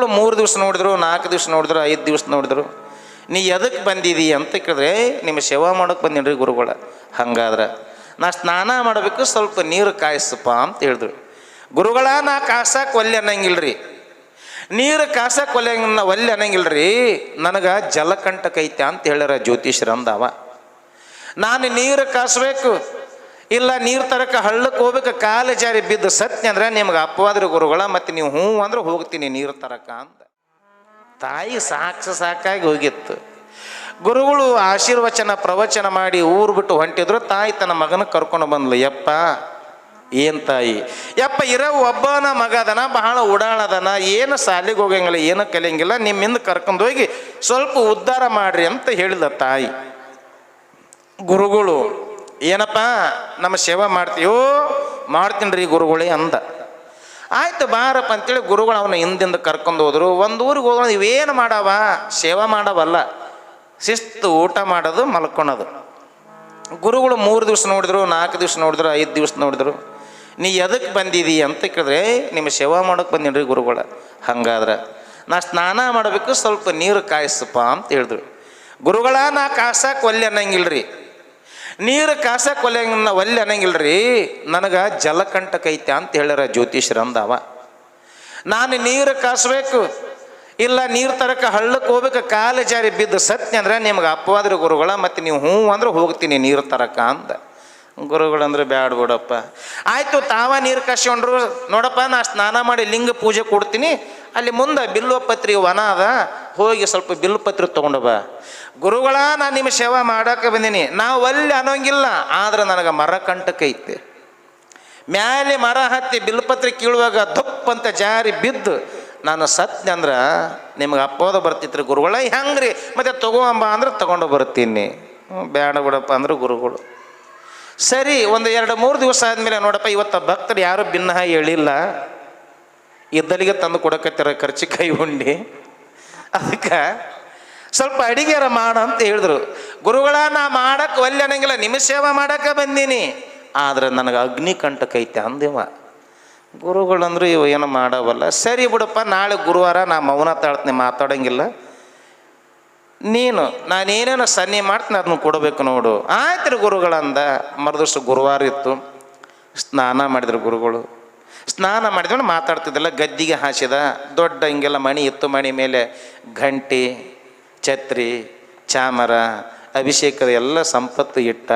ಗುರುಗಳು ಮೂರು ದಿವಸ ನೋಡಿದ್ರು, ನಾಲ್ಕು ದಿವಸ ನೋಡಿದ್ರು, ಐದು ದಿವಸ ನೋಡಿದ್ರು. ನೀ ಎದಕ್ಕೆ ಬಂದಿದಿ ಅಂತ ಕೇಳಿದ್ರೆ ನಿಮ್ಮ ಸೇವಾ ಮಾಡೋಕೆ ಬಂದಿನ್ರಿ ಗುರುಗಳ. ಹಂಗಾದ್ರೆ, ನಾ ಸ್ನಾನ ಮಾಡಬೇಕು, ಸ್ವಲ್ಪ ನೀರು ಕಾಯಿಸಪ್ಪ ಅಂತ ಹೇಳಿದ್ರು. ಗುರುಗಳ, ನಾ ಕಾಸಕ್ಕೆ ಒಲ್ಲೆ ಅನ್ನಂಗಿಲ್ರಿ. ನೀರು ಕಾಸಕ್ಕೆ ಒಲ್ಲೆ ಒಲ್ಲೆ ಅನ್ನಂಗಿಲ್ರಿ. ನನಗೆ ಜಲಕಂಟಕ ಐತೆ ಅಂತ ಹೇಳ್ಯಾರ ಜ್ಯೋತಿಷ್ಯರು ಅಂದವ ನಾನು ನೀರು ಕಾಸಬೇಕು ಇಲ್ಲ ನೀರು ತರಕ ಹಳ್ಳಕ್ಕೆ ಹೋಗ್ಬೇಕು, ಕಾಲು ಜಾರಿ ಬಿದ್ದು ಸತ್ಯ ಅಂದ್ರೆ ನಿಮ್ಗೆ ಅಪ್ಪವಾದ್ರಿ ಗುರುಗಳ, ಮತ್ತು ನೀವು ಹ್ಞೂ ಅಂದ್ರೆ ಹೋಗ್ತೀನಿ ನೀರು ತರಕ ಅಂತ ತಾಯಿ ಸಾಕ್ಷ ಸಾಕಾಗಿ ಹೋಗಿತ್ತು. ಗುರುಗಳು ಆಶೀರ್ವಚನ ಪ್ರವಚನ ಮಾಡಿ ಊರು ಬಿಟ್ಟು ಹೊಂಟಿದ್ರು, ತಾಯಿ ತನ್ನ ಮಗನ ಕರ್ಕೊಂಡು ಬಂದ್ಲು, ಯಪ್ಪ, ಏನ್ ತಾಯಿ? ಯಪ್ಪ ಇರೋ ಒಬ್ಬನ ಮಗ ಅದನ, ಬಹಳ ಉಡಾಳದನ ಏನು ಸಾಲಿಗೆ ಹೋಗಂಗಿಲ್ಲ, ಏನು ಕಲಿಯಂಗಿಲ್ಲ, ನಿಮ್ಮಿಂದ ಕರ್ಕೊಂಡು ಹೋಗಿ ಸ್ವಲ್ಪ ಉದ್ಧಾರ ಮಾಡ್ರಿ ಅಂತ ಹೇಳಿದ ತಾಯಿ. ಗುರುಗಳು ಏನಪ್ಪ, ನಮ್ಮ ಸೇವೆ ಮಾಡ್ತೀಯೋ ಮಾಡ್ತೀನಿ ರೀ ಗುರುಗಳೇ ಅಂದ. ಆಯ್ತು ಬಾರಪ್ಪ ಅಂತೇಳಿ ಗುರುಗಳು ಅವನ ಹಿಂದಿಂದ ಕರ್ಕೊಂಡು ಹೋದ್ರು. ಒಂದು ಊರಿಗೆ ಹೋಗೋಣ ಇವೇನು ಮಾಡವ? ಸೇವಾ ಮಾಡವಲ್ಲ. ಶಿಸ್ತು ಊಟ ಮಾಡೋದು, ಮಲ್ಕೊಳೋದು. ಗುರುಗಳು ಮೂರು ದಿವಸ ನೋಡಿದ್ರು, ನಾಲ್ಕು ದಿವಸ ನೋಡಿದ್ರು, ಐದು ದಿವಸ ನೋಡಿದ್ರು. ನೀ ಎದಕ್ಕೆ ಬಂದಿದಿ ಅಂತ ಕೇಳಿದ್ರೆ ನಿಮ್ಮ ಸೇವಾ ಮಾಡೋಕೆ ಬಂದಿನ್ರಿ ಗುರುಗಳ. ಹಂಗಾದ್ರೆ, ನಾ ಸ್ನಾನ ಮಾಡಬೇಕು, ಸ್ವಲ್ಪ ನೀರು ಕಾಯಿಸಪ್ಪ ಅಂತ ಹೇಳಿದ್ರು. ಗುರುಗಳ, ನಾ ಕಾಸಕ್ಕೆ ಒಲ್ಲೆ ಅನ್ನಂಗಿಲ್ರಿ. ನೀರು ಕಾಸಕ್ಕೆ ಕೊಲೆ ಒಲ್ಲೆ ಅನ್ನಂಗಿಲ್ರಿ. ನನಗೆ ಜಲಕಂಟಕ ಐತೆ ಅಂತ ಹೇಳ್ಯಾರ ಜ್ಯೋತಿಷ್ಯರು ಅಂದಾವ ನಾನು ನೀರು ಕಾಸಬೇಕು. ಇಲ್ಲ ನೀರು ತರಕ ಹಳ್ಳಕ್ಕೆ ಹೋಗ್ಬೇಕು, ಕಾಲು ಜಾರಿ ಬಿದ್ದು ಸತ್ಯ ಅಂದ್ರೆ ನಿಮ್ಗೆ ಅಪ್ಪವಾದ್ರಿ ಗುರುಗಳ, ಮತ್ತು ನೀವು ಹ್ಞೂ ಅಂದ್ರೆ ಹೋಗ್ತೀನಿ ನೀರು ತರಕ ಅಂದ. ಗುರುಗಳಂದ್ರೆ ಬ್ಯಾಡ ಬಿಡಪ್ಪ. ಆಯಿತು ತಾವ ನೀರು ಕಾಸ್ಕೊಂಡ್ರು, ನೋಡಪ್ಪ ನಾ ಸ್ನಾನ ಮಾಡಿ ಲಿಂಗ ಪೂಜೆ ಕೊಡ್ತೀನಿ. ಅಲ್ಲಿ ಮುಂದೆ ಬಿಲ್ವಪತ್ರಿ ವನ ಅದ. ಹೋಗಿ ಸ್ವಲ್ಪ ಬಿಲ್ ಪತ್ರ ತೊಗೊಂಡು ಬಾ. ಗುರುಗಳ, ನಾನು ನಿಮ್ಮ ಸೇವೆ ಮಾಡಕ್ಕೆ ಬಂದೀನಿ. ನಾವು ಅಲ್ಲಿ ಅನ್ನೋಂಗಿಲ್ಲ, ಆದ್ರೆ ನನಗೆ ಮರ ಕಂಟಕೈತೆ ಮ್ಯಾಲೆ ಮರ ಹತ್ತಿ ಬಿಲ್ಪತ್ರೆ ಕೀಳುವಾಗ ದಪ್ಪಂತ ಜಾರಿ ಬಿದ್ದು. ನಾನು ಸತ್ಯ ಅಂದ್ರೆ, ನಿಮ್ಗೆ ಅಪ್ಪೋದ ಬರ್ತಿತ್ತು ಗುರುಗಳ, ಹೆಂಗ್ರಿ? ಮತ್ತೆ ತಗೋಂಬ ಅಂದ್ರೆ ತಗೊಂಡು ಬರ್ತೀನಿ. ಬೇಡ ಬಿಡಪ್ಪ ಅಂದ್ರೆ ಗುರುಗಳು. ಸರಿ, ಒಂದು ಎರಡು ಮೂರು ದಿವಸ ಆದಮೇಲೆ ನೋಡಪ್ಪ, ಇವತ್ತು ಭಕ್ತರು ಯಾರು ಭಿನ್ನ ಹೇಳಿಲ್ಲ. ಇದ್ದಲಿಗೆ ತಂದು ಕೊಡಕತ್ತಿರ ಖರ್ಚು ಕೈ ಉಂಡಿ. ಅದಕ್ಕೆ ಸ್ವಲ್ಪ ಅಡಿಗೆರ ಮಾಡ ಅಂತ ಹೇಳಿದ್ರು. ಗುರುಗಳ, ನಾ ಮಾಡಕ್ಕೆ ಒಲ್ಲೆ ಅನ್ನಂಗಿಲ್ಲ ನಿಮ್ಮ ಸೇವೆ ಮಾಡಕ್ಕೆ ಬಂದೀನಿ. ಆದ್ರೆ ನನಗೆ ಅಗ್ನಿ ಕಂಟಕ ಐತೆ ಅಂದೇವ. ಗುರುಗಳಂದ್ರು ಇವು ಏನು ಮಾಡವಲ್ಲ. ಸರಿ ಬಿಡಪ್ಪ, ನಾಳೆ ಗುರುವಾರ ನಾ ಮೌನ ತಾಳ್ತೀನಿ ಮಾತಾಡಂಗಿಲ್ಲ. ನೀನು ನಾನೇನೇನು ಸನ್ನಿ ಮಾಡ್ತೀನಿ, ಅದನ್ನು ಕೊಡಬೇಕು ನೋಡು. ಆಯ್ತು ರೀ ಗುರುಗಳಂದ. ಮರುದಿವ್ಸ ಗುರುವಾರ ಇತ್ತು. ಸ್ನಾನ ಮಾಡಿದ್ರು ಗುರುಗಳು. ಸ್ನಾನ ಮಾಡಿದ್ಮೇಲೆ ಮಾತಾಡ್ತಿದ್ದಲ್ಲ ಗದ್ದಿಗೆ ಹಾಸಿದ, ದೊಡ್ಡ ಹಿಂಗೆಲ್ಲ ಮಣಿ ಇತ್ತು, ಮಣಿ ಮೇಲೆ ಘಂಟಿ, ಛತ್ರಿ, ಚಾಮರ, ಅಭಿಷೇಕದ ಎಲ್ಲ ಸಂಪತ್ತು ಇಟ್ಟ.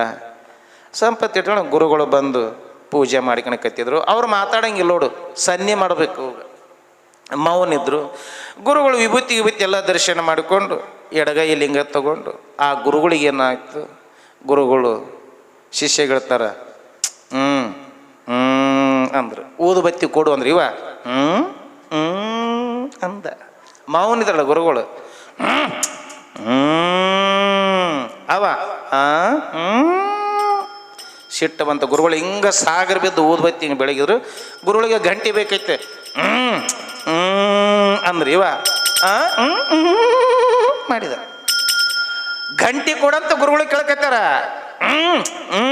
ಸಂಪತ್ತು ಇಟ್ಕೊಂಡು ಗುರುಗಳು ಬಂದು ಪೂಜೆ ಮಾಡ್ಕೊಂಡು ಕತ್ತಿದ್ರು. ಅವ್ರು ಮಾತಾಡಂಗಿಲ್ಲ ನೋಡು, ಸನ್ನೆ ಮಾಡಬೇಕು ಮೌನಿದ್ರು. ಗುರುಗಳು ವಿಭೂತಿ ವಿಭೂತಿ ಎಲ್ಲ ದರ್ಶನ ಮಾಡಿಕೊಂಡು ಎಡಗೈ ಲಿಂಗ ತಗೊಂಡು ಆ ಗುರುಗಳಿಗೆ ಏನಾಯ್ತು? ಗುರುಗಳು ಶಿಷ್ಯಗಳ ಥರ ಅಂದ್ರು, ಊದು ಬತ್ತಿ ಕೊಡು ಅಂದ್ರೆ ಇವ ಹ್ಞೂ ಹ್ಞೂ ಅಂದ. ಮಾವನಿದ್ರಲ್ಲ ಗುರುಗಳು ಅವ ಸಿಟ್ಟು ಬಂತ ಗುರುಗಳು, ಹಿಂಗೆ ಸಾಗರ ಬಿದ್ದು ಊದ್ಬತ್ತಿ ಹಿಂಗೆ ಬೆಳಗಿದ್ರು, ಗುರುಗಳಿಗೆ ಗಂಟೆ ಬೇಕೈತೆ ಹ್ಞೂ ಹ್ಞೂ ಅಂದ್ರಿ ಇವ ಮಾಡಿದ. ಗಂಟೆ ಕೊಡಂತ ಗುರುಗಳು ಕೇಳ್ಕತ್ತಾರ ಹ್ಞೂ ಹ್ಞೂ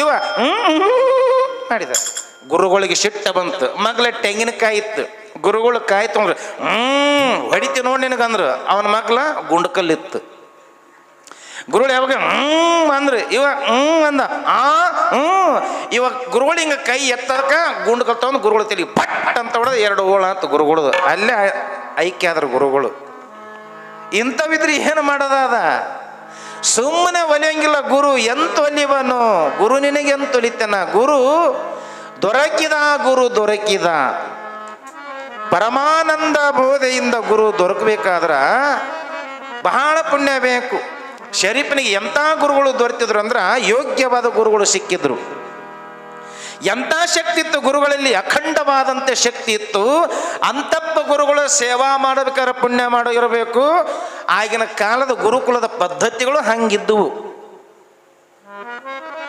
ಇವ ಹ್ಞೂ ಮಾಡಿದ. ಗುರುಗಳಿಗೆ ಶಿಟ್ಟ ಬಂತು. ಮಗ್ಲ ತೆಂಗಿನಕಾಯಿ ಇತ್ತು. ಗುರುಗಳು ಕಾಯಿ ಅಂದ್ರೆ ಹ್ಞೂ ಹೊಡಿತಿ ನೋಡಿ ನಿನಗಂದ್ರೆ. ಅವನ ಮಗ್ಲ ಗುಂಡಕಲ್ಲಿತ್ತು. ಗುರುಗಳು ಯಾವಾಗ ಹ್ಞೂ ಅಂದ್ರೆ. ಇವ ಹ್ಞೂ ಅಂದ. ಆ ಹ್ಞೂ ಇವಾಗ ಗುರುಗಳು ಹಿಂಗೆ ಕೈ ಎತ್ತದಕ್ಕೆ ಗುಂಡು ಕಲ್ತವಂದು ಗುರುಗಳು ತಲೆ ಪಟ್ ಅಂತ ಹೊಡೆದು ಎರಡು ಓಳ ಅಂತ ಗುರುಗಳು ಅಲ್ಲೇ ಐಕ್ಯ ಆದ್ರ ಗುರುಗಳು. ಇಂಥವಿದ್ರೆ ಏನು ಮಾಡೋದ ಅದ ಸುಮ್ಮನೆ ಒಲಿಯಂಗಿಲ್ಲ ಗುರು. ಎಂತ ಒಲಿಯವನು? ಗುರು ನಿನಗೆ ಎಂತ ಒಲಿತಾನ? ಗುರು ದೊರಕಿದ ಗುರು ದೊರಕಿದ. ಪರಮಾನಂದ ಬೋಧೆಯಿಂದ ಗುರು ದೊರಕಬೇಕಾದ್ರ ಬಹಳ ಪುಣ್ಯ ಬೇಕು. ಶರೀಫನಿಗೆ ಎಂಥ ಗುರುಗಳು ದೊರೆತಿದ್ರು ಅಂದ್ರೆ ಯೋಗ್ಯವಾದ ಗುರುಗಳು ಸಿಕ್ಕಿದ್ರು. ಎಂಥ ಶಕ್ತಿ ಇತ್ತು ಗುರುಗಳಲ್ಲಿ? ಅಖಂಡವಾದಂತೆ ಶಕ್ತಿ ಇತ್ತು. ಅಂತಪ್ಪ ಗುರುಗಳು ಸೇವಾ ಮಾಡಬೇಕಾದ್ರೆ ಪುಣ್ಯ ಮಾಡೋ ಇರಬೇಕು ಆಗಿನ ಕಾಲದ ಗುರುಕುಲದ ಪದ್ಧತಿಗಳು ಹಂಗಿದ್ದುವು.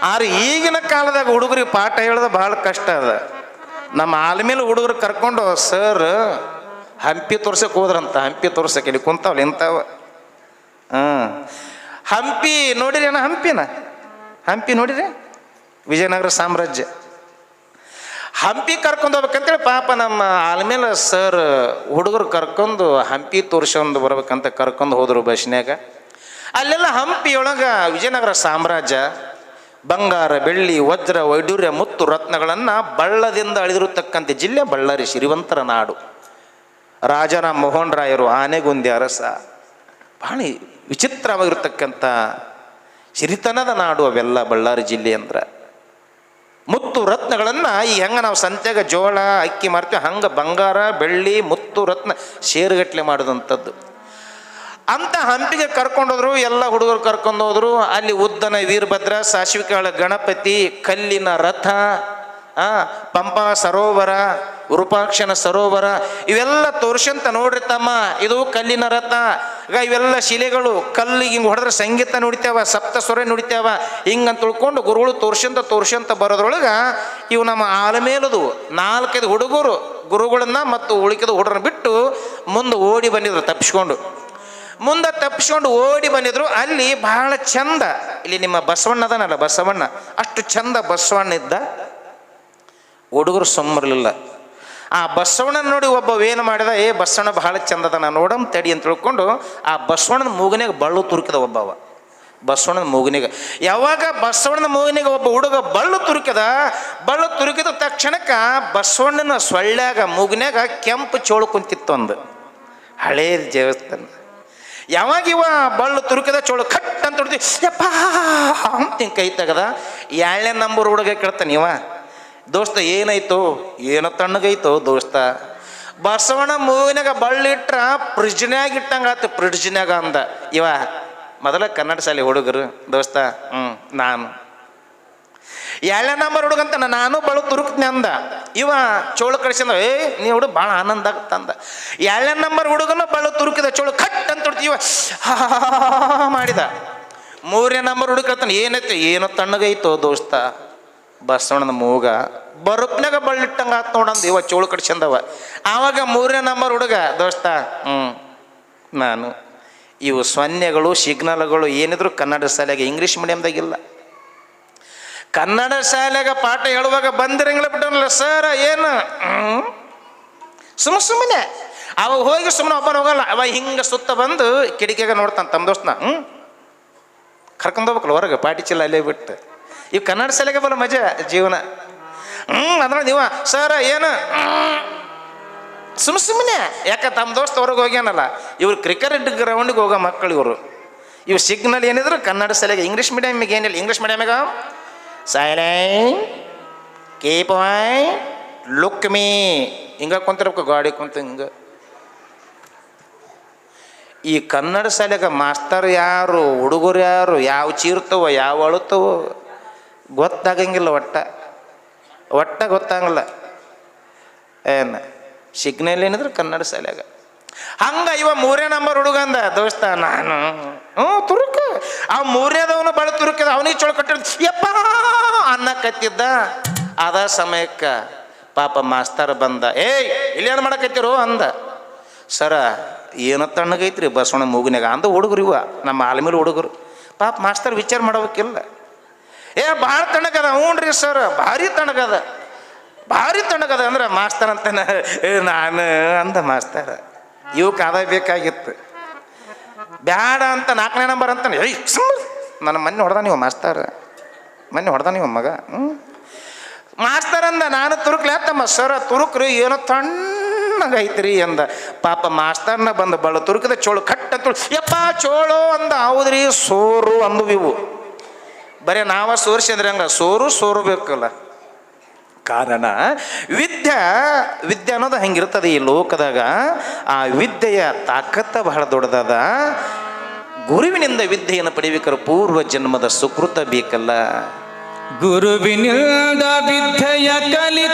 ಆದ್ರೆ ಈಗಿನ ಕಾಲದಾಗ ಹುಡುಗರಿಗೆ ಪಾಠ ಹೇಳೋದು ಭಾಳ ಕಷ್ಟ ಅದ. ನಮ್ಮ ಆಲ್ಮೇಲೆ ಹುಡುಗರು ಕರ್ಕೊಂಡು ಸರ್, ಹಂಪಿ ತೋರ್ಸಕ್ಕೆ ಹೋದ್ರಂತ, ಹಂಪಿ ತೋರ್ಸಕ್ಕೆ ಇಲ್ಲಿ ಕುಂತಾವಲ್ಲ, ಇಂಥವ. ಹಾಂ. ಹಂಪಿ ನೋಡಿರಿ ಅಣ್ಣ, ಹಂಪಿನ? ಹಂಪಿ ನೋಡಿರಿ? ವಿಜಯನಗರ ಸಾಮ್ರಾಜ್ಯ. ಹಂಪಿ ಕರ್ಕೊಂಡು ಹೋಗ್ಬೇಕಂತೇಳಿ ಪಾಪ ನಮ್ಮ ಆಲ್ಮೇಲೆ ಸರ್ ಹುಡುಗರು ಕರ್ಕೊಂಡು ಹಂಪಿ ತೋರಿಸ್ಕೊಂಡು ಬರ್ಬೇಕಂತ ಕರ್ಕೊಂಡು ಹೋದ್ರು ಬಸ್ನ್ಯಾಗ. ಅಲ್ಲೆಲ್ಲ ಹಂಪಿಯೊಳಗೆ ವಿಜಯನಗರ ಸಾಮ್ರಾಜ್ಯ ಬಂಗಾರ, ಬೆಳ್ಳಿ, ವಜ್ರ ವೈಡೂರ್ಯ ಮುತ್ತು ರತ್ನಗಳನ್ನು ಬಳ್ಳದಿಂದ ಅಳಿದಿರತಕ್ಕಂಥ ಜಿಲ್ಲೆ ಬಳ್ಳಾರಿ ಶ್ರೀವಂತರ ನಾಡು. ರಾಜನ ಮೋಹನ್ ರಾಯರು ಆನೆಗುಂದಿ ಅರಸ. ಭಾಳ ವಿಚಿತ್ರವಾಗಿರ್ತಕ್ಕಂಥ ಸಿರಿತನದ ನಾಡು ಅವೆಲ್ಲ ಬಳ್ಳಾರಿ ಜಿಲ್ಲೆ ಅಂದ್ರೆ. ಮುತ್ತು ರತ್ನಗಳನ್ನು ಈ ಹೆಂಗೆ ನಾವು ಸಂತ್ಯಾಗ ಜೋಳ, ಅಕ್ಕಿ ಮಾರ್ತೀವಿ ಹಂಗೆ ಬಂಗಾರ, ಬೆಳ್ಳಿ, ಮುತ್ತು ರತ್ನ ಶೇರುಗಟ್ಲೆ ಮಾಡಿದಂಥದ್ದು. ಅಂತ ಹಂಪಿಗೆ ಕರ್ಕೊಂಡೋದ್ರು ಎಲ್ಲ ಹುಡುಗರು ಕರ್ಕೊಂಡು ಹೋದ್ರು. ಅಲ್ಲಿ ಉದ್ದನ ವೀರಭದ್ರ ಸಾಶ್ವಿಕಾಳ ಗಣಪತಿ, ಕಲ್ಲಿನ ರಥ, ಆ, ಪಂಪಾ ಸರೋವರ, ರೂಪಾಕ್ಷನ ಸರೋವರ, ಇವೆಲ್ಲ ತೋರ್ಸಂತ ನೋಡ್ರಿ ತಮ್ಮ, ಇದು ಕಲ್ಲಿನ ರಥ. ಈಗ ಇವೆಲ್ಲ ಶಿಲೆಗಳು ಕಲ್ಲಿಗೆ ಹಿಂಗೆ ಹೊಡೆದ್ರೆ ಸಂಗೀತ ನುಡಿತೇವ ಸಪ್ತ ಸ್ವರ ನುಡಿತೇವ ಹಿಂಗಂತ ತಿಳ್ಕೊಂಡು ಗುರುಗಳು ತೋರ್ಸಂತ ತೋರ್ಸಂತ ಬರೋದ್ರೊಳಗೆ ಇವು ನಮ್ಮ ಆಲಮೇಲದು ನಾಲ್ಕೈದು ಹುಡುಗರು ಗುರುಗಳನ್ನ ಮತ್ತು ಉಳಿಕೆದ ಹುಡುಗರನ್ನ ಬಿಟ್ಟು ಮುಂದೆ ಓಡಿ ಬಂದಿದ್ರು ತಪ್ಪಿಸ್ಕೊಂಡು ಮುಂದೆ ತಪ್ಪಿಸ್ಕೊಂಡು ಓಡಿ ಬಂದಿದ್ರು, ಅಲ್ಲಿ ಬಹಳ ಚಂದ, ಇಲ್ಲಿ ನಿಮ್ಮ ಬಸವಣ್ಣದನಲ್ಲ ಬಸವಣ್ಣ, ಅಷ್ಟು ಚಂದ ಬಸವಣ್ಣ ಇದ್ದ. ಹುಡುಗರು ಸುಮ್ಮರಲಿಲ್ಲ. ಆ ಬಸವಣ್ಣನ ನೋಡಿ ಒಬ್ಬ ಏನು ಮಾಡಿದ, ಏ, ಬಸವಣ್ಣ ಬಹಳ ಚಂದದನ, ನೋಡಮ್ ತಡಿ ಅಂತ ತಿಳ್ಕೊಂಡು ಆ ಬಸವಣ್ಣನ ಮೂಗನ್ಯಾಗ ಬಳ್ಳು ತುರುಕಿದ ಒಬ್ಬವ ಬಸವಣ್ಣನ ಮೂಗನಿಗೆ ಯಾವಾಗ ಬಸವಣ್ಣನ ಮೂಗನಿಗೆ ಒಬ್ಬ ಹುಡುಗ ಬಳ್ಳು ತುರುಕಿದ ಬಳ್ಳು ತುರುಕಿದ ತಕ್ಷಣಕ್ಕೆ ಬಸವಣ್ಣನ ಸೊಳ್ಳ್ಯಾಗ, ಮೂಗನ್ಯಾಗ ಕೆಂಪು ಚೋಳು ಕುಂತಿತ್ತು ಒಂದು. ಹಳೇ ದೇವಸ್ಥಾನ. ಯಾವಾಗ ಇವ ಬಳ್ಳು ತುರುಕದ ಚೋಳು ಕಟ್ ಅಂತ ಹೊಡ್ತಿ ಯಪ್ಪ ಅಂತ ಕೈ ತೆಗದ ಏಳನೇ ನಂಬರ್ ಹುಡುಗ ಕೇಳ್ತಾನೆ ಇವ? ದೋಸ್ತ, ಏನಾಯ್ತು? ಏನೋ ತಣ್ಣಗೈತು ದೋಸ್ತ. ಬಸವಣ್ಣ ಮೂವಿನಾಗ ಬಳ್ಳಿಟ್ರ ಫ್ರಿಜ್ನ್ಯಾಗ ಇಟ್ಟಂಗ ಆತು ಫ್ರಿಡ್ಜ್ನಾಗ ಅಂದ. ಇವ, ಮೊದಲ ಕನ್ನಡ ಶಾಲೆ ಹುಡುಗರು, ದೋಸ್ತ. ಹ್ಞೂ ನಾನು. ಏಳನೇ ನಂಬರ್ ಹುಡುಗಂತ ನಾನು ಬಳು ತುರುಕ್ತೀನಿ ಅಂದ. ಇವ ಚೋಳು ಕಳಿಸಿದ ಏ, ನೀ ಹುಡುಗ ಭಾಳ ಆನಂದ ಆಗುತ್ತಂದ ಎಳ್ಳೆ ನಂಬರ್ ಹುಡುಗನ ಬಳು ತುರುಕಿದ, ಚೋಳು ಕಟ್ ಅಂತ ಇವ ಮಾಡಿದ. ಮೂರನೇ ನಂಬರ್ ಹುಡುಗ ಕೇಳ್ತಾನೆ ಏನೈತೆ, ಏನೋ ತಣ್ಣಗೈತೋ ದೋಸ್ತ? ಬಸವಣ್ಣನ ಮೂಗ. ಬರುಪ್ನಾಗ ಬಳ್ಳಿಟ್ಟಂಗ ಆತ್ ನೋಡಂದು ಇವ ಚೋಳು ಕಡಿಸಂದವ ಆವಾಗ ಮೂರನೇ ನಂಬರ್ ಹುಡುಗ, ದೋಸ್ತ ಹ್ಞೂ ನಾನು ಇವು ಸೊನ್ನೆಗಳು ಸಿಗ್ನಲ್ಗಳು ಏನಿದ್ರು ಕನ್ನಡ ಶಾಲೆಗೆ ಇಂಗ್ಲೀಷ್ ಮೀಡಿಯಮ್ದಾಗಿಲ್ಲ ಕನ್ನಡ ಶಾಲೆಗ ಪಾಠ ಹೇಳುವಾಗ ಬಂದಿರಂಗಿಲ್ಲ ಬಿಟ್ಟನಲ್ಲ ಸರ್, ಏನು? ಸುಮ್ಮ ಸುಮ್ಮನೆ ಅವ ಹೋಗಿ ಸುಮ್ಮನೆ ಒಬ್ಬನ ಹೋಗಲ್ಲ. ಅವ ಹಿಂಗೆ ಸುತ್ತ ಬಂದು ಕಿಡಿಕೆಗೆ ನೋಡ್ತಾನೆ ತಮ್ಮ ದೋಸ್ತನ ಹ್ಞೂ ಕರ್ಕೊಂಡ್ ಹೋಗ್ಬೇಕಲ್ಲ ಹೊರಗೆ, ಪಾಟಿ ಚೀಲ ಅಲ್ಲೇ ಬಿಟ್ಟು. ಇವು ಕನ್ನಡ ಶಾಲೆಗೆ ಬಲ್ಲ ಮಜಾ, ಜೀವನ. ಹ್ಞೂ ಅಂದ್ರೆ ನೀವ, ಸರ್, ಏನು? ಸುಮ್ಮ ಸುಮ್ಮನೆ ಯಾಕೆ ತಮ್ಮ ದೋಸ್ತ ಹೊರಗೆ ಹೋಗ್ಯಾನಲ್ಲ, ಇವ್ರು ಕ್ರಿಕೆಟ್ ಗ್ರೌಂಡಿಗೆ ಹೋಗೋ ಮಕ್ಕಳು ಇವರು. ಇವು ಸಿಗ್ನಲ್ ಏನಿದ್ರು ಕನ್ನಡ ಶಾಲೆಗೆ ಇಂಗ್ಲೀಷ್ ಮೀಡಿಯಮ್ಗೆ ಏನಿಲ್ಲ. ಇಂಗ್ಲೀಷ್ ಮೀಡಿಯಮ್ಗೆ ಸೈಲೆಂಟ್ ಕೀಪ್ ಲುಕ್ ಮೀ ಹಿಂಗ ಕುಂತಿರ್ಬೇಕು ಗಾಡಿ ಕುಂತ ಹಿಂಗ ಈ ಕನ್ನಡ ಶಾಲೆಗೆ ಮಾಸ್ತರ್ ಯಾರು, ಹುಡುಗರು ಯಾರು, ಯಾವ ಚೀರ್ತವ, ಯಾವ ಅಳುತ್ತವ ಗೊತ್ತಾಗಂಗಿಲ್ಲ ಒಟ್ಟ. ಒಟ್ಟ ಗೊತ್ತಾಗಲ್ಲ. ಏನು? ಸಿಗ್ನಲ್ ಏನಿದ್ರು ಕನ್ನಡ ಶಾಲೆಗೆ. ಹಂಗ ಇವ ಮೂರೇ ನಂಬರ್ ಹುಡುಗಂದ ದೋಸ್ತ ನಾನು. ಹ್ಞೂ ತುರುಕ. ಆ ಮೂರನೇದವನು ಬಳ ತುರುಕಿದ, ಅವನಿಗೆ ಚೊಳ ಕಟ್ಟಿದ ಯಪ್ಪ ಅನ್ನಕತ್ತಿದ್ದ ಅದ ಸಮಯಕ್ಕೆ ಪಾಪ ಮಾಸ್ತರ್ ಬಂದ, ಏಯ್ ಇಲ್ಲೇನು ಮಾಡಕತ್ತಿರು ಅಂದ. ಸರ, ಏನೋ ತಣ್ಣಗೈತ್ರಿ ಬಸವಣ್ಣ ಮೂಗಿನಾಗ ಅಂದ ಹುಡುಗರು ಇವ, ನಮ್ಮ ಆಲ್ಮೇಲೆ ಹುಡುಗರು. ಪಾಪ ಮಾಸ್ತರ್ ವಿಚಾರ ಮಾಡಬೇಕಿಲ್ಲ. ಏ ಭಾಳ ತಣ್ಣಗದ ಹ್ಞೂ ರೀ ಸರ್, ಭಾರಿ ತಣ್ಣಗದ. ಭಾರಿ ತಣ್ಣಗದ ಅಂದ್ರೆ ಮಾಸ್ತರ್ ಅಂತ ನಾನು ಅಂದ ಮಾಸ್ತರ್. ಇವಕ್ಕೆ ಅದ ಬೇಕಾಗಿತ್ತು. ಬ್ಯಾಡ ಅಂತ ನಾಲ್ಕನೇ ನಂಬರ್ ಅಂತಾನೆ. ಏಯ್ ಸುಮ್ಮ ನನ್ನ ಮೊನ್ನೆ ಹೊಡೆದ ನೀವು ಮಾಸ್ತರ್. ಮೊನ್ನೆ ಹೊಡೆದ ನೀವು ಮಗ. ಹ್ಞೂ ಮಾಸ್ತರ್ ಅಂದ, ನಾನು ತುರುಕ್ಲೆ. ತಮ್ಮ ಸರ, ತುರುಕ್ರಿ, ಏನೋ ತಣ್ಣಗೈತ್ರಿ ಅಂದ. ಪಾಪ ಮಾಸ್ತರ್ನ ಬಂದು ಬಳ ತುರುಕದ ಚೋಳು ಕಟ್ಟ ತುಳು. ಯಪ್ಪ, ಚೋಳು ಅಂದ. ಹೌದ್ರಿ, ಸೋರು ಅಂದು ಇವು. ಬರೀ ನಾವ ಸೋರಿಸಿದ್ರೆ ಹಂಗ? ಸೋರು ಸೋರು ಬೇಕಲ್ಲ. ಕಾರಣ? ವಿದ್ಯೆ ವಿದ್ಯೆ ಅನ್ನೋದು ಹೆಂಗಿರ್ತದೆ ಈ ಲೋಕದಾಗ? ಆ ವಿದ್ಯೆಯ ತಾಕತ್ತ ಬಹಳ ದೊಡ್ಡದದ. ಗುರುವಿನಿಂದ ವಿದ್ಯೆಯನ್ನು ಪಡಿಬೇಕಾದ್ರೆ ಪೂರ್ವ ಜನ್ಮದ ಸುಕೃತ ಬೇಕಲ್ಲ. ಗುರುವಿನಿಂದ ವಿದ್ಯೆಯ ಕಲಿ